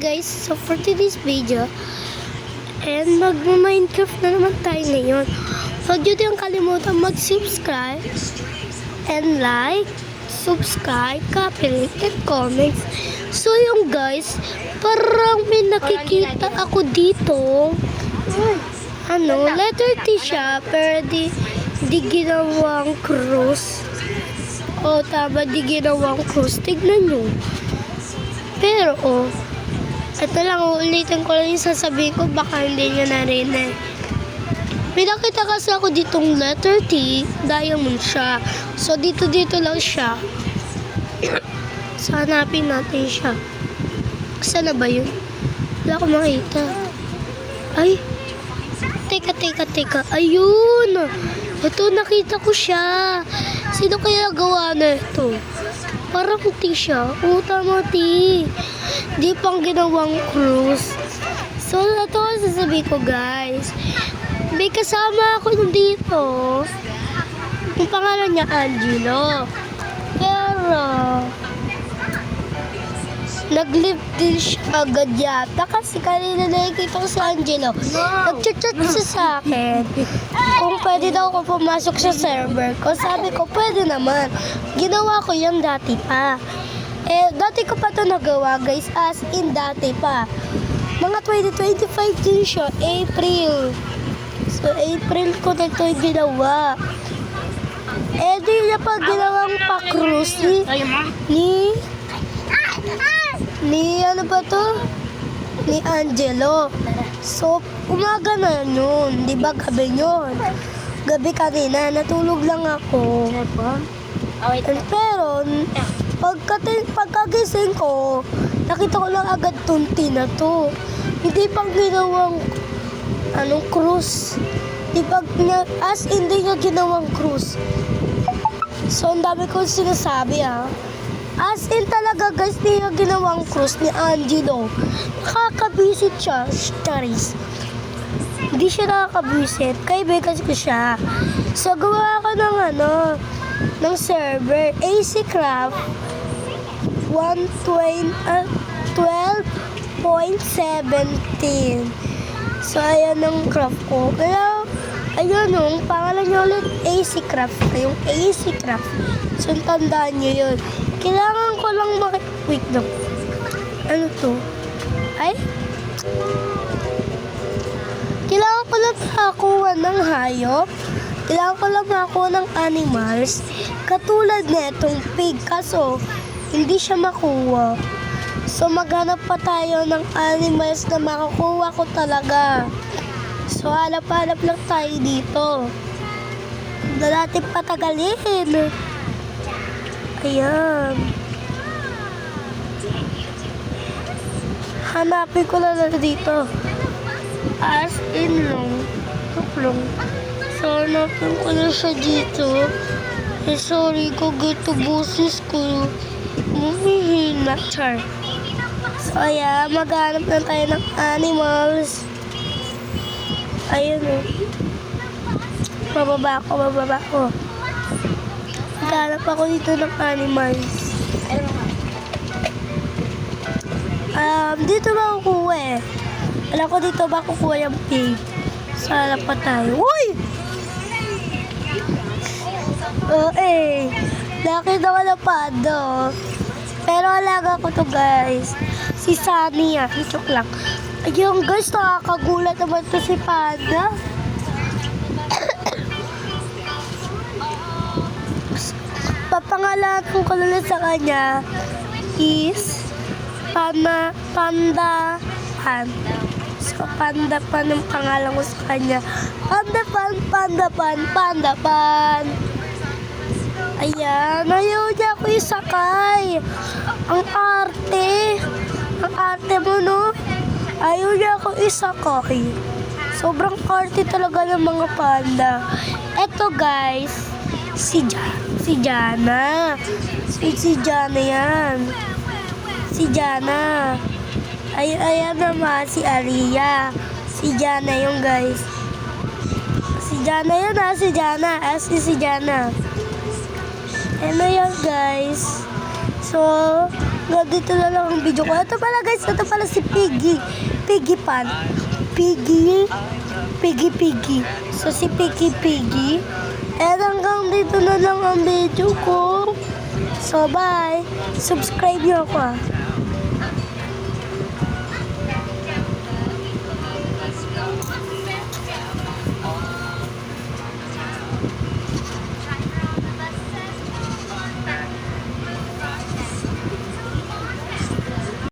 Guys, so for today's video, and mag-minecraft na naman tayo ngayon. So, dito yung kalimutan mag-subscribe and like, subscribe, copy, and comments. So, yung guys, parang may nakikita ako dito. Ano, letter T siya, pero di, di ginawang cross. O, tama, di ginawang cross. Tignan nyo. Pero, oh, ito lang, ulitin ko lang yung sasabihin ko, baka hindi nyo narinig. May nakita kasi ako ditong letter T, diamond siya. So, dito-dito lang siya. so, hanapin natin siya. Saan na ba yun? Wala ko makita. Ay! Teka, teka, teka. Ayun! Ito, nakita ko siya. Sino kaya gawa na ito? Parang T siya. Oo, tama T. Di pang ginawang cruise. So, ito ang sasabihin ko, guys. May kasama ako dito. Yung pangalan niya, Angelo. Pero, nag-live din siya agad yata kasi kanina nakikita ko si Angelo. Nag-chat-chat siya sa akin kung pwede daw ako pumasok sa server ko. Sabi ko, pwede naman. Ginawa ko yan dati pa. Eh, dati ko pa to nagawa, guys. As in, dati pa. Mga 2025 din siya. April. So, April ko na ito ginawa. Eh, di niya pa ginawang pa-cruise ni, ni, ni, ano ba to? Ni Angelo. So, umaga na yun. Di ba gabi yun? Gabi kanina, natulog lang ako. And pero, pagkati, pagkagising ko, nakita ko lang agad tunti na to. Hindi pang ginawang anong cruise. Di ba, as in, hindi niya ginawang cruise. So, ang dami kong sinasabi ah. As in talaga guys, niya ginawang cruise ni Angelo. Nakakabisit siya, Charis. Hindi siya nakakabisit. Kaibigan ko siya. So, gawa ako ng ano, ng server, AC Craft 120, ah, 12.17. So, ayan ang craft ko. Kaya, ayun yung pangalan niya ulit, AC Craft. Yung AC Craft. So, tandaan niyo yun. Kailangan ko lang maki... Wait lang. Ano to? Ay? Kailangan ko lang makakuha ng hayop. Kailangan ko lang makakuha ng animals. Katulad netong pig. Kaso, hindi siya makuha. So, maghanap pa tayo ng animals na makukuha ko talaga. So, hanap-hanap lang tayo dito. Na natin patagalin. Ayan. Hanapin ko na lang dito. As in long. Tuklong. So, hanapin ko na siya dito. Eh, sorry ko, gito busis ko. Mumihina. Char. So, ayan, maghanap na tayo ng animals. Ayun o. Bababa ako, bababa ako. Maghanap ako dito ng animals. Um, dito ba kukuha eh? Alam ko dito ba kukuha yung pig. So, hanap pa tayo. Uy! Oo eh. Laki na wala pa do. Pero alaga ko to guys. Si Sunny ah. Joke lang. Ayun guys, nakakagulat naman to si Panda. Papangalan ko lang sa kanya is Panda, Panda Pan. So, Panda Pan ang pangalan ko sa kanya. Panda Pan, Panda Pan, Panda Pan. Ayan, ayaw niya ako isakay. Ang arte. Ang arte mo, no? Ayaw niya ako isakay. Sobrang arte talaga ng mga panda. Eto guys, si ja Si Jana. Si, si Jana yan. Si Jana. Ay, ayan naman si Aria. Si Jana yung guys. Si Jana yun ha, si Jana. Ah, As si Jana. Ano yun guys. So, dito na lang ang video ko. Ito pala guys, ito pala si Piggy. Piggy Pan. Piggy. Piggy Piggy. So, si Piggy Piggy. And hanggang na lang ang video ko. So, bye. Subscribe nyo ako ah.